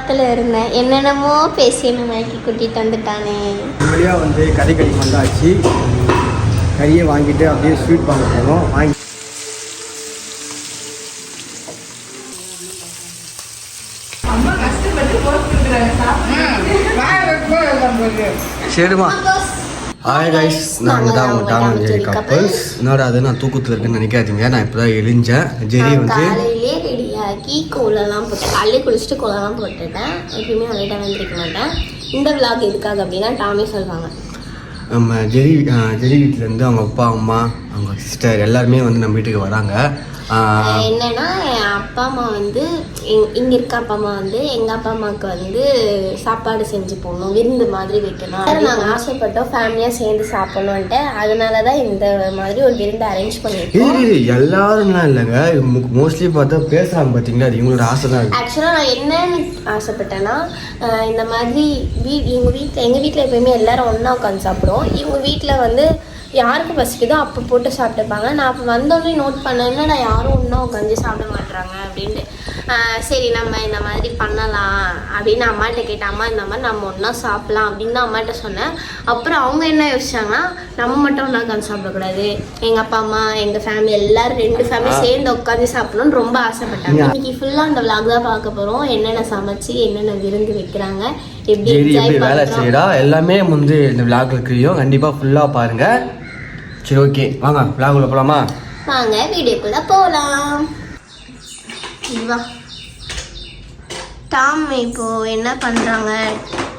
ஆத்துல இருந்தேன். என்னென்னமோ பேசி என்ன மயக்கி கூட்டிட்டு வந்துட்டானே. வழியாக வந்து கறி கடைக்கு வந்தாச்சு. கறியை வாங்கிட்டு அப்படியே ஸ்வீட் வாங்க போனோம். வாங்கி சரிம்மா ஹாய் கைஸ் நாங்கள் தான் உங்கள் டாம் அண்ட் ஜெரி கப்பல்ஸ் என்னடா அது? நான் தூக்கத்தில் இருக்குன்னு நினைக்காதீங்க. நான் இப்போ தான் எழுஞ்சேன் ஜெரி வந்து காலையிலே ரெடியாகி கோலெல்லாம் போட்டு அள்ளி குளிச்சுட்டு கோலெல்லாம் போட்டிருக்கேன் எப்பயுமே லேட்டாக வந்திருக்க மாட்டேன். இந்த விளாக் எதுக்காக அப்படின்னா டாமே சொல்லுவாங்க நம்ம ஜெரி ஜெரி வீட்டிலேருந்து அவங்க அப்பா அம்மா அவங்க சிஸ்டர் எல்லாருமே வந்து நம்ம வீட்டுக்கு வராங்க. என்னன்னா என் அப்பா அம்மா வந்து இங்- இங்க இருக்க அப்பா அம்மா வந்து எங்க அப்பா அம்மாவுக்கு வந்து சாப்பாடு செஞ்சு போடணும் விருந்து மாதிரி வைக்கணும். அது நாங்க ஆசைப்பட்டோம் ஃபேமிலியா சேர்ந்து சாப்பிடணும்ட்டு அதனாலதான் இந்த மாதிரி ஒரு விருந்து அரேஞ்ச் பண்ணிருக்கோம் எல்லாரும்லாம் இல்லைங்க. மோஸ்ட்லி பார்த்தா பேசுகிறாங்க பார்த்தீங்களா? அது இவங்களோட ஆசை தான் ஆக்சுவலாக நான் என்னன்னு ஆசைப்பட்டேன்னா இந்த மாதிரி வீ எங்கள் வீட்டில் எங்கள் வீட்டில் எப்பயுமே எல்லாரும் ஒன்றா உட்காந்து சாப்பிடுவோம். இவங்க வீட்டில் வந்து யாருக்கு பசிக்குதோ அப்போ போட்டு சாப்பிட்டுப்பாங்க. நான் அப்போ வந்தோடனே நோட் பண்ணேன்னா நான் யாரும் ஒன்றா உட்காந்து சாப்பிட மாட்றாங்க அப்படின்ட்டு. சரி நம்ம இந்த மாதிரி பண்ணலாம் அப்படின்னு அம்மாட்ட கேட்டேன். அம்மா இந்த மாதிரி நம்ம ஒன்றா சாப்பிடலாம் அப்படின்னு தான் அம்மாட்ட சொன்னேன். அப்புறம் அவங்க என்ன யோசிச்சாங்கன்னா நம்ம மட்டும் ஒன்றா உட்காந்து சாப்பிடக்கூடாது. எங்கள் அப்பா அம்மா எங்கள் ஃபேமிலி எல்லாரும் ரெண்டு ஃபேமிலி சேர்ந்து உட்காந்து சாப்பிடணும்னு ரொம்ப ஆசைப்பட்டாங்க. இன்னைக்கு ஃபுல்லாக அந்த விளாக் தான் பார்க்க போகிறோம் என்னென்ன சமைச்சு என்னென்ன விருந்து வைக்கிறாங்க எப்படி எப்படி வேலை செய்கிறா எல்லாமே வந்து இந்த விளாக்ல கிரியும் கண்டிப்பாக ஃபுல்லாக பாருங்க. சரி ஓகே வாங்க விளாகுள்ள போகலாமா வாங்க வீடியோக்குள்ள போகலாம் வா. டாம் இப்போ என்ன பண்ணுறாங்க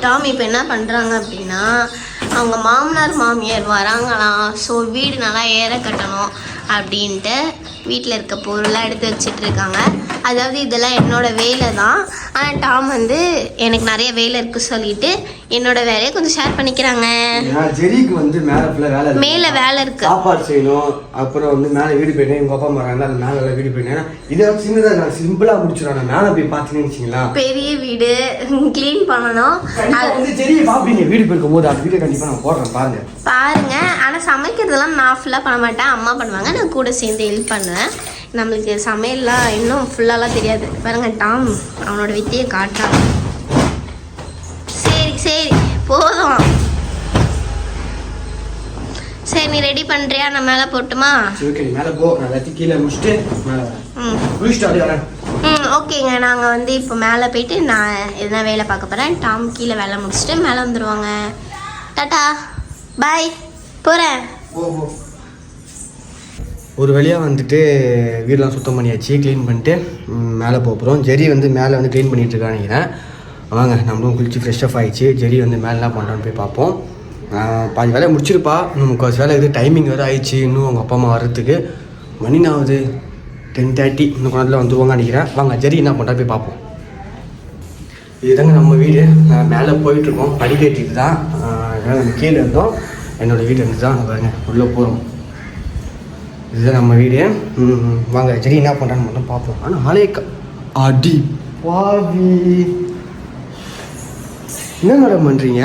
டாம் இப்போ என்ன பண்ணுறாங்க அப்படின்னா அவங்க மாமனார் மாமியார் வராங்களாம் ஸோ வீடு நல்லா ஏற கட்டணும் அப்படின்ட்டு வீட்டில் இருக்க பொருளாக எடுத்து வச்சிட்டு இருக்காங்க. அதாவது இதெல்லாம் என்னோட வேலை தான். ஆனால் டாம் வந்து எனக்கு நிறைய வேலை இருக்கு சொல்லிட்டு என்னோட வேலையை கொஞ்சம் ஷேர் பண்ணிக்கிறாங்க. ஜெரிக்கு வந்து மேலே ஃபுல்லாக வேலை இருக்கு. மேலே வேலை இருக்கு. சாப்பாடு செய்யணும். அப்புறம் வந்து மேலே வீடு போயிட்டேன் எங்கள் அப்பா அம்மா அந்த மேலே எல்லாம் வீடு போயிட்டேன் இதை சின்னதாக நான் சிம்பிளாக முடிச்சிடறேன். நான் மேலே போய் பார்த்தீங்கன்னு வச்சிங்களா பெரிய வீடு. க்ளீன் பண்ணணும். வந்து ஜெரியை பார்ப்பீங்க. வீடு போயிருக்கும் போது அந்த வீடியோ கண்டிப்பாக நான் போடுறேன். பாருங்க. பாருங்க. ஆனால் சமைக்கிறதெல்லாம் நான் ஃபுல்லாக பண்ண மாட்டேன். அம்மா பண்ணுவாங்க. நான் கூட சேர்ந்து ஹெல்ப் பண்ணுவேன். நம்மளுக்கு சமையல்லாம் இன்னும் ஃபுல்லாலாம் தெரியாது. பாருங்க டாம் அவனோட வித்தியை காட்டான் சரி சரி போதும். சரி நீ ரெடி பண்ணுறியா நான் மேலே போட்டுமா? சரி ஓகே நீ மேலே போ. நான் எல்லாத்தையும் கீழே முடிச்சுட்டு மேலே வரேன் ம். குளிச்சுட்டு அப்படியே வரேன். ம் ஓகேங்க நாங்கள் வந்து இப்போ மேலே போயிட்டு நான் எதுனா வேலை பார்க்க போகிறேன் டாம் கீழே வேலை முடிச்சுட்டு மேலே வந்துடுவாங்க டாட்டா பாய் போகிறேன் ஒரு வழியாக வந்துட்டு வீடெலாம் சுத்தம் பண்ணியாச்சு க்ளீன் பண்ணிட்டு மேலே போக போகிறோம் ஜெரி வந்து மேலே வந்து க்ளீன் பண்ணிகிட்டு இருக்கான்னு வாங்க நம்மளும் குளிச்சு ஃப்ரெஷ் அப் ஆயிடுச்சு. ஜெரி வந்து மேலே என்ன பண்ணுறான்னு போய் பார்ப்போம். பாதி வேலையை முடிச்சிருப்பா. இன்னும் வேலை இது டைமிங் வேறு ஆயிடுச்சு. இன்னும் அவங்க அப்பா அம்மா வர்றதுக்கு மணி நான் ஆகுது? டென் தேர்ட்டி இன்னும் கொஞ்ச நேரத்தில் வந்துருவாங்க நினைக்கிறேன். வாங்க ஜெரி என்ன பண்ணுறா போய் பார்ப்போம். இதுதாங்க நம்ம வீடு. மேலே போயிட்டுருக்கோம் படிக்கட்டிட்டு தான் கீழே இருந்தோம். என்னோடய வீடு இருந்து தான் பாருங்க உள்ளே போகிறோம் இதுதான் நம்ம வீடு. வாங்க சரி என்ன பண்ணுறான்னு மட்டும் பார்ப்போம். ஆனால் ஆளே அடி. பாவி. என்ன மேடம் பண்ணுறீங்க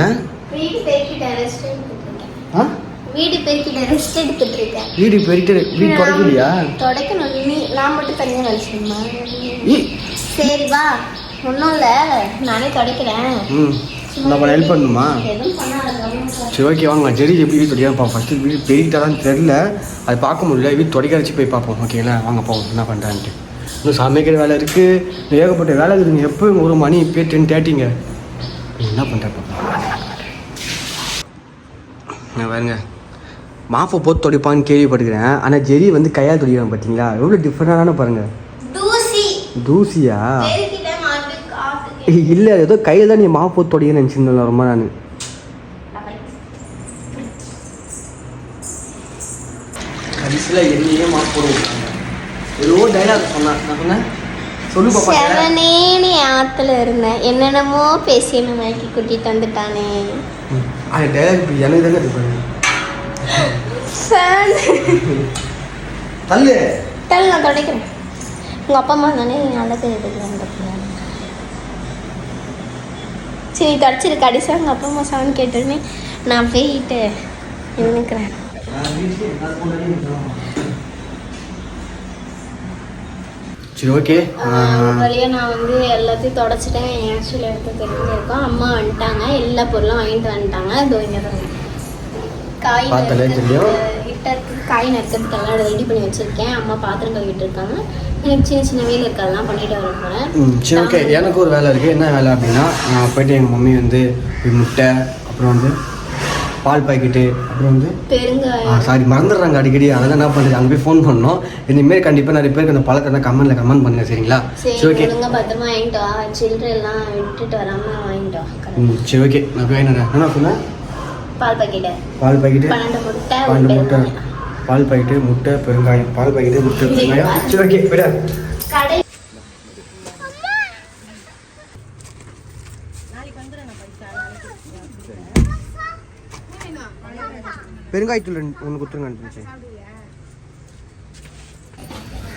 ஆ? வீடு பெருக்கிட்டேன் ரெஸ்ட் எடுத்துட்டு இருக்கேன். வீடு போயிட்டு வீடு தொடக்கலையா? தொடக்கணும். நீ நான் மட்டும் தனியாக ஈ சரி வா. ஒன்றும் இல்லை. நானே தொடக்கிறேன். ம். நம்ம ஹெல்ப் பண்ணணுமா? சரி ஓகே வாங்க ஜெரி எப்படி வீடு தொடக்காம பார்ப்போம் ஃபஸ்ட்டு வீடு பெருகிட்டாலான்னு தெரில அது பார்க்க முடியல. வீடு தொடக்க வச்சு போய் பார்ப்போம். ஓகேங்களா வாங்க போவோம். என்ன பண்ணுறான்ட்டு இன்னும் சமைக்கிற வேலை இருக்குது ஏகப்பட்ட வேலை இருக்குதுங்க எப்போ ஒரு மணி இப்போ டென் தேர்ட்டிங்க என்ன பண்ணுறேன் நான் பாருங்க. மாப்பை போட்டு துடைப்பான்னு கேள்விப்பட்டுக்கிறேன் ஆனால் ஜெரி வந்து கையால் துடிக்கிறான் பார்த்தீங்களா எவ்வளோ டிஃப்ரெண்டான பாருங்க. தூசி. தூசியா? இல்லை ஏதோ கையில் தான் நீ மாவு துடைக்க நினச்சிருந்தேன் ரொம்ப நான் கடைசியில் என்னையே மாவு போடுவோம். ஏதோ டைலாக் சொன்னேன் நான் சொன்னேன். சொல்லு பாப்பா ஆத்துல இருந்தேன். என்னென்னமோ பேசி என்ன மயக்கி கூட்டிட்டு வந்துட்டானே. அந்த டைலாக் இப்போ எனக்கு தானே இது பண்ணு சார். தள்ளு. தல் நான் தொடக்கிறேன் உங்கள் அப்பா அம்மா தானே நல்ல பேர் எடுக்கிறேன் சரி தொடச்சிரு கடைசியாக உங்கள் அப்பா அம்மா சான்னு கேட்டோடனே நான் போயிட்டு நின்றுக்கிறேன் சரி ஓகே ஒரு வழியா நான் வந்து எல்லாத்தையும் தொடச்சிட்டேன். ஆக்சுவலி எடுத்து தெரிஞ்சிருக்கோம். அம்மா வந்துட்டாங்க. எல்லா பொருளும் வாங்கிட்டு வந்துட்டாங்க. இதோ இங்கே தான் காய் இருக்கு காய் நறுக்கிறதுக்கெல்லாம் ரெடி பண்ணி வச்சிருக்கேன். அம்மா பாத்திரம் கழுவிட்டு இருக்காங்க. எனக்கு சின்ன சின்ன வேலை இருக்கெல்லாம் பண்ணிட்டு வர போறேன். ம் சரி ஓகே எனக்கு ஒரு வேலை இருக்குது என்ன வேலை அப்படின்னா நான் போயிட்டு எங்கள் மம்மி வந்து முட்டை அப்புறம் வந்து பால் பாக்கெட்டு அப்புறம் வந்து சாரி மறந்துடுறாங்க அடிக்கடி. அதெல்லாம் என்ன பண்ணுறது அங்கே போய் ஃபோன் பண்ணோம். இனிமேல் கண்டிப்பாக நிறைய பேருக்கு அந்த பழக்கம் தான் கமெண்ட்டில் கமெண்ட் பண்ணுங்க சரிங்களா? சரி ஓகே பத்திரமா வாங்கிட்டு வா. சில்லறை எல்லாம் விட்டுட்டு வராம வாங்கிட்டு வா. correct. ம் சரி ஓகே நான் போய் என்ன சொன்னேன் பால் பாக்கெட்டு. பால் பாக்கெட்டு? பன்னெண்டு முட்டை பால் பாக்கெட்டு முட்டை பெருங்காயம். பால் பாக்கெட்டு முட்டை பெருங்காயம். சரி ஓகே விட. பெருங்காயத்தூள் ஒன்று கொடுத்துருங்க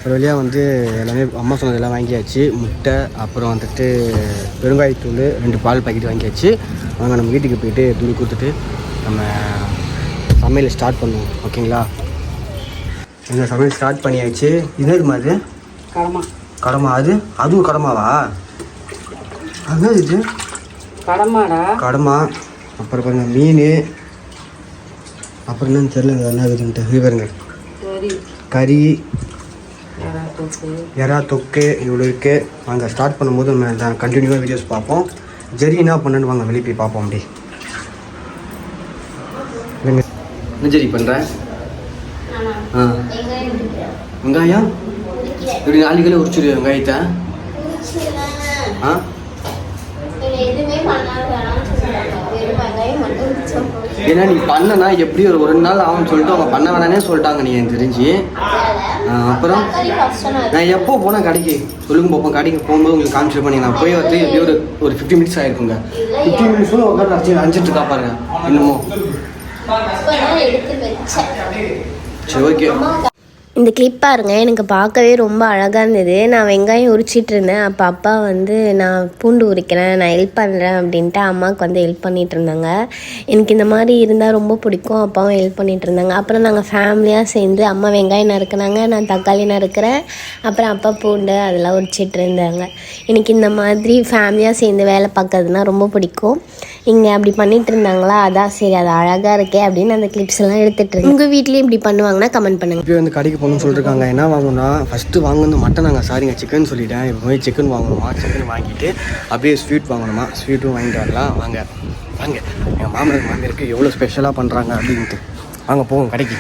ஒரு வழியாக வந்து எல்லாமே அம்மா சொன்னதெல்லாம் வாங்கியாச்சு. முட்டை அப்புறம் வந்துட்டு பெருங்காயத்தூள் ரெண்டு பால் பாக்கெட் வாங்கியாச்சு. வாங்க நம்ம வீட்டுக்கு போயிட்டு துணி கொடுத்துட்டு நம்ம சமையல் ஸ்டார்ட் பண்ணுவோம். ஓகேங்களா? எங்கள் சமையல் ஸ்டார்ட் பண்ணியாச்சு. இது எது மாதிரி கடமா. கடமா அது? அதுவும் கடமாவா? அது இது. கடமாடா. கடமா. அப்புறம் பாருங்க மீன். அப்புறம் என்னன்னு தெரியல என்ன இதுன்ட்டு இது பாருங்க. சரி கறி. எறா தொக்கு. இவ்வளோ இருக்கு. வாங்க ஸ்டார்ட் பண்ணும்போது நம்ம கண்டினியூவாக வீடியோஸ் பார்ப்போம். ஜெரி என்ன பண்ணுன்னு வாங்க வெளியே போய் பார்ப்போம் அப்படி. என்ன ஜெரி பண்ணுறேன் ஆ. வெங்காயம்? இப்படி நாலு கிலோ உரிச்சிரு வெங்காயத்தை? ஆ? ஏன்னா நீ பண்ணனா எப்படி ஒரு ஒரு நாள் ஆகும்னு சொல்லிட்டு அவங்க பண்ண வேணானே சொல்லிட்டாங்க நீ எனக்கு தெரிஞ்சு. அப்புறம்? நான் எப்போ போனேன் கடைக்கு? சொல்லுங்க பார்ப்போம் கடைக்கு போகும்போது உங்களுக்கு காமிச்சு பண்ணி நான் போய் வந்து எப்படியோ ஒரு ஒரு ஃபிஃப்டி மினிட்ஸ் ஆயிருக்குங்க. ஃபிஃப்டி மினிட்ஸும் உட்காந்து அரைச்சி அரைச்சிட்டு இருக்கா பாருங்க இன்னமும். இப்பதான் எடுத்து வச்சேன் சரி ஓகே இந்த கிளிப் பாருங்க. எனக்கு பார்க்கவே ரொம்ப அழகாக இருந்தது. நான் வெங்காயம் உரிச்சிட்டு இருந்தேன் அப்போ அப்பா வந்து நான் பூண்டு உரிக்கிறேன். நான் ஹெல்ப் பண்ணுறேன் அப்படின்ட்டு அம்மாவுக்கு வந்து ஹெல்ப் பண்ணிகிட்டு இருந்தாங்க. எனக்கு இந்த மாதிரி இருந்தால் ரொம்ப பிடிக்கும். அப்பாவும் ஹெல்ப் பண்ணிகிட்டு இருந்தாங்க. அப்புறம் நாங்கள் ஃபேமிலியாக சேர்ந்து அம்மா வெங்காயம் நறுக்கினாங்க. நான் தக்காளி நறுக்கிறேன். அப்புறம் அப்பா பூண்டு அதெல்லாம் உரிச்சிட்டு இருந்தாங்க எனக்கு இந்த மாதிரி ஃபேமிலியாக சேர்ந்து வேலை பார்க்கறதுனா ரொம்ப பிடிக்கும். இங்கே அப்படி பண்ணிகிட்டு இருந்தாங்களா? அதான் சரி அது அழகாக இருக்கே அப்படின்னு அந்த கிளிப்ஸ் எல்லாம் எடுத்துகிட்டு இருக்கேன் உங்கள் வீட்லேயும் இப்படி பண்ணுவாங்கன்னா கமெண்ட் பண்ணுங்க. வந்து கடைக்கு வாங்கணும்னு சொல்லியிருக்காங்க என்ன வாங்கணும்னா ஃபஸ்ட்டு வாங்கணும் மட்டன் நாங்கள் சாரிங்க சிக்கன் சொல்லிட்டேன். இப்போ போய் சிக்கன் வாங்கணுமா? சிக்கன் வாங்கிட்டு அப்படியே ஸ்வீட் வாங்கணுமா? ஸ்வீட்டும் வாங்கிட்டு வரலாம். வாங்க வாங்க. எங்கள் மாமனார் மாமியாருக்கு எவ்வளோ ஸ்பெஷலாக பண்ணுறாங்க அப்படின்ட்டு. வாங்க போவோம் கடைக்கு.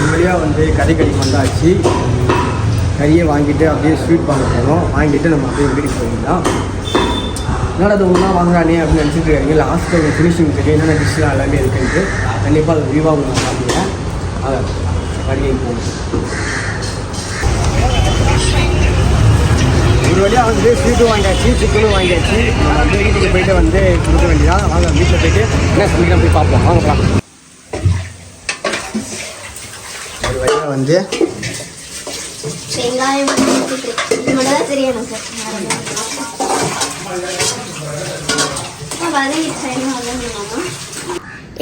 உண்மையாக வந்து கறி கடைக்கு வந்தாச்சு. கறியை வாங்கிட்டு அப்படியே ஸ்வீட் வாங்க போகிறோம் வாங்கிட்டு நம்ம அப்படியே வீட்டுக்கு போயிடலாம். என்னடா அது ஒன்றா வாங்குறானே அப்படின்னு நினச்சிட்டு இருக்காங்க லாஸ்ட்டில் ஃபினிஷிங் இருக்குது என்னென்ன டிஷ்லாம் எல்லாமே இருக்குன்ட்டு கண்டிப்பாக அது விரிவாக உங்களுக்கு காமிக்கிறேன் அதை கறியை போகும் ஒரு வழியாக வந்து ஸ்வீட்டும் வாங்கியாச்சு சிக்கனும் வாங்கியாச்சு. நம்ம வந்து வீட்டுக்கு போயிட்டு வந்து கொடுக்க வேண்டியதான் வாங்க வீட்டில் போயிட்டு என்ன சமைக்கலாம் போய் பார்ப்போம். வாங்க ஒரு வழியாக வந்து வெங்காயம் இது மட்டும் தான் தெரியும் எனக்கு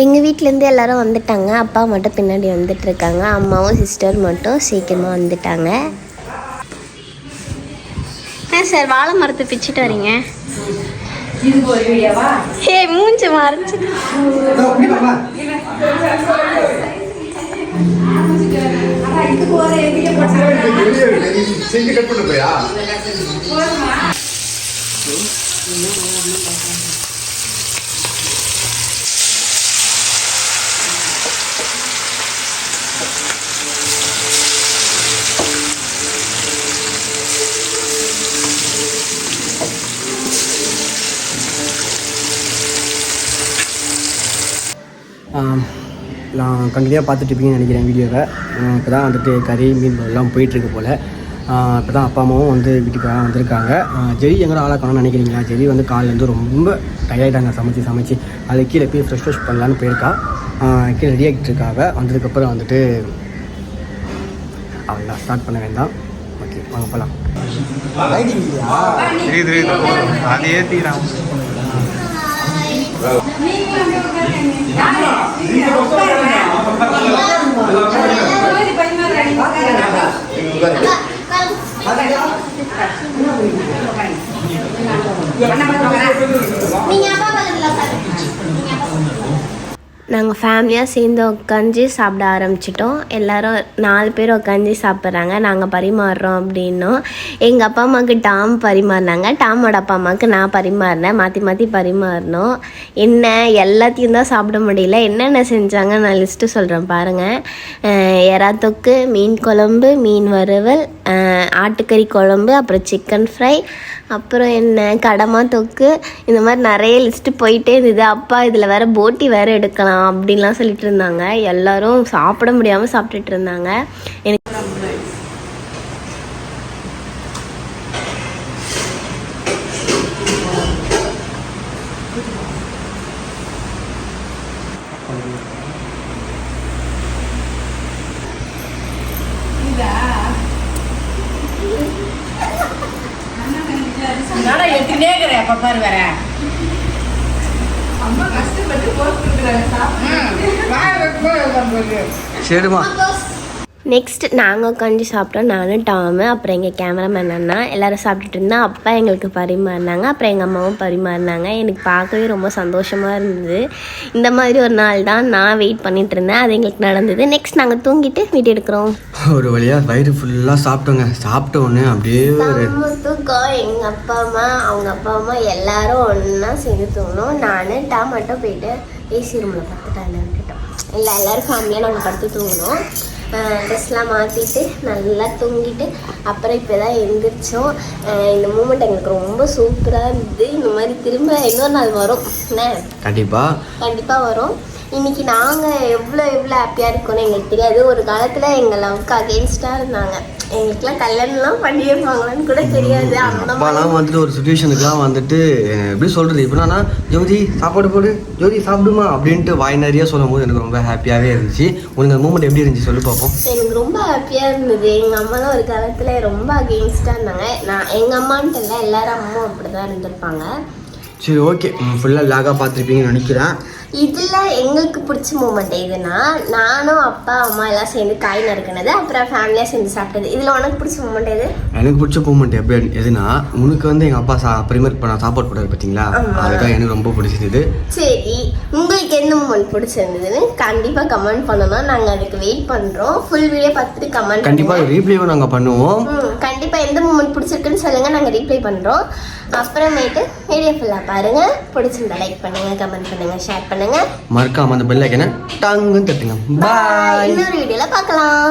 எங்கள் வீட்டிலேருந்து எல்லாரும் வந்துட்டாங்க. அப்பா மட்டும் பின்னாடி வந்துட்டு இருக்காங்க. அம்மாவும் சிஸ்டர் மட்டும் சீக்கிரமாக வந்துட்டாங்க. ஏன் சார் வாழை மரத்தை பிச்சுட்டு வரீங்க? இது நான் கண்டினியூவாக பார்த்துட்டு இருப்பீங்கன்னு நினைக்கிறேன் வீடியோவை. இப்போ தான் வந்துட்டு கறி மீன் எல்லாம் போயிட்டுருக்கு போல். இப்போ தான் அப்பா அம்மாவும் வந்து வீட்டுக்கு வந்திருக்காங்க. ஜெரி எங்கடா ஆளாக்கணும்னு நினைக்கிறீங்களா? ஜெரி வந்து காலையிலேருந்து ரொம்ப டயர்டாங்க சமைச்சு சமைச்சு. அது கீழே போய் ஃப்ரெஷ் வாஷ் பண்ணலான்னு போயிருக்கா. கீழே ரெடி ஆகிட்டு இருக்காங்க. வந்ததுக்கப்புறம் வந்துட்டு அவ்வளோ ஸ்டார்ட் பண்ண வேண்டாம். ஓகே வாங்க போகலாம் தெரியுது தெரியுது. அது ஏற்றிக்கிறான் நீங்க நாங்கள் ஃபேமிலியாக சேர்ந்து உட்காந்து சாப்பிட ஆரம்பிச்சிட்டோம். எல்லாரும் நாலு பேர் உட்காந்து சாப்பிட்றாங்க. நாங்கள் பரிமாறுறோம் அப்படின்னோம். எங்கள் அப்பா அம்மாவுக்கு டாம் பரிமாறினாங்க. டாமோட அப்பா அம்மாவுக்கு நான் பரிமாறினேன். மாற்றி மாற்றி பரிமாறினோம் என்ன எல்லாத்தையும் தான் சாப்பிட முடியல. என்னென்ன செஞ்சாங்க நான் லிஸ்ட்டு சொல்கிறேன் பாருங்கள் எறா தொக்கு மீன் குழம்பு மீன் வறுவல் ஆட்டுக்கறி குழம்பு அப்புறம் சிக்கன் ஃப்ரை அப்புறம் என்ன கடமா தொக்கு இந்த மாதிரி நிறைய லிஸ்ட்டு போயிட்டே இருந்தது. அப்பா இதில் வேறு போட்டி வேறு எடுக்கலாம். அப்படின்லாம் சொல்லிட்டு இருந்தாங்க எல்லாரும் சாப்பிட முடியாமல் சாப்பிட்டுட்டு இருந்தாங்க எனக்கு என்னடா எடுத்துட்டே இருக்கிற எப்ப பாரு வேற. சரிம்மா நெக்ஸ்ட் நாங்கள் உட்காந்து சாப்பிட்டோம். நானும் டாமு அப்புறம் எங்கள் கேமராமேன் அண்ணா. எல்லாரும் சாப்பிட்டுட்டு இருந்தா அப்பா எங்களுக்கு பரிமாறினாங்க. அப்புறம் எங்கள் அம்மாவும் பரிமாறினாங்க. எனக்கு பார்க்கவே ரொம்ப சந்தோஷமாக இருந்தது. இந்த மாதிரி ஒரு நாள் தான் நான் வெயிட் பண்ணிட்டு இருந்தேன். அது எங்களுக்கு நடந்தது. நெக்ஸ்ட் நாங்கள் தூங்கிட்டு வீட்டு எடுக்கிறோம். ஒரு வழியாக வயிறு ஃபுல்லாக சாப்பிட்டோங்க. சாப்பிட்ட உடனே அப்படியே ஒரு தூக்கம் எங்கள் அப்பா அம்மா அவங்க அப்பா அம்மா எல்லாரும் ஒன்றா சேர்ந்து தூங்கணும் நான் டா மட்டும் போயிட்டு ஏசி ரூமில் படுத்துட்டாங்க. விட்டுட்டோம் இல்லை எல்லோரும் ஃபேமிலியாக நாங்கள் படுத்து தூங்கினோம். ட்ரெஸ்லாம் மாற்றிட்டு நல்லா தூங்கிட்டு அப்புறம் இப்போ தான் எழுந்திரிச்சோம் இந்த மூமெண்ட் எங்களுக்கு ரொம்ப சூப்பராக இருந்தது. இந்த மாதிரி திரும்ப இன்னொரு நாள் வரும். என்ன? கண்டிப்பாக கண்டிப்பாக வரும். இன்னைக்கு நாங்கள் எவ்வளோ எவ்வளோ ஹாப்பியாக இருக்கோம்னு எங்களுக்கு தெரியாது. ஒரு காலத்தில் எங்கள் லவ்க்கு அகேன்ஸ்டாக இருந்தாங்க. எங்களுக்குலாம் கல்யாணம்லாம் பண்ணியிருப்பாங்களான்னு கூட தெரியாது. அப்பாலாம் வந்துட்டு ஒரு சுச்சுவேஷனுக்குலாம் வந்துட்டு எப்படி சொல்கிறது இப்படின்னா ஜோதி சாப்பாடு போடு. ஜோதி சாப்பிடுமா? அப்படின்ட்டு வாய் நிறைய சொல்லும் போது எனக்கு ரொம்ப ஹாப்பியாகவே இருந்துச்சு. உனக்கு அந்த மூமெண்ட் எப்படி இருந்துச்சு சொல்லி பார்ப்போம் எனக்கு ரொம்ப ஹாப்பியாக இருந்தது. எங்கள் அம்மா தான் ஒரு காலத்தில் ரொம்ப அகெயின்ஸ்டாக இருந்தாங்க. நான் எங்கள் அம்மான்ட்டு இல்லை எல்லாரும் அம்மாவும் அப்படி தான் இருந்திருப்பாங்க. சரி ஓகே ஃபுல்லாக லாகாக பார்த்துருப்பீங்கன்னு நினைக்கிறேன். இதில் எங்களுக்கு பிடிச்ச மூமெண்ட் எதுனா நானும் அப்பா அம்மா எல்லாம் சேர்ந்து காய் நறுக்கினது அப்புறம் ஃபேமிலியாக சேர்ந்து சாப்பிட்டது. இதில் உனக்கு பிடிச்ச மூமெண்ட் எது? எனக்கு பிடிச்ச மூமெண்ட் எப்படி எதுனா உனக்கு வந்து எங்கள் அப்பா சா ப்ரிமர் பண்ண சாப்பாடு போடாது பார்த்தீங்களா. அதுதான் எனக்கு ரொம்ப பிடிச்சது சரி உங்களுக்கு எந்த மூமெண்ட் பிடிச்சிருந்ததுன்னு கண்டிப்பாக கமெண்ட் பண்ணணும். நாங்கள் அதுக்கு வெயிட் பண்ணுறோம் ஃபுல் வீடியோ பார்த்துட்டு கமெண்ட் கண்டிப்பாக ரீப்ளேவும் நாங்கள் பண்ணுவோம். கண்டிப்பாக எந்த மூமெண்ட் பிடிச்சிருக்குன்னு சொல்லுங்கள் நாங்கள் ரீப்ளை பண்ணுறோம் அப்புறமேட்டு வீடியோ ஃபுல்லாக பாருங்கள் பிடிச்சிருந்தா லைக் பண்ணுங்கள் கமெண்ட் பண்ணுங்கள் ஷேர் பண்ணுங்கள் மறக்காம அந்த பெல் ஐக்கனை டங்குன்னு தட்டுங்க. பாய் இன்னொரு வீடியோவில் பார்க்கலாம்.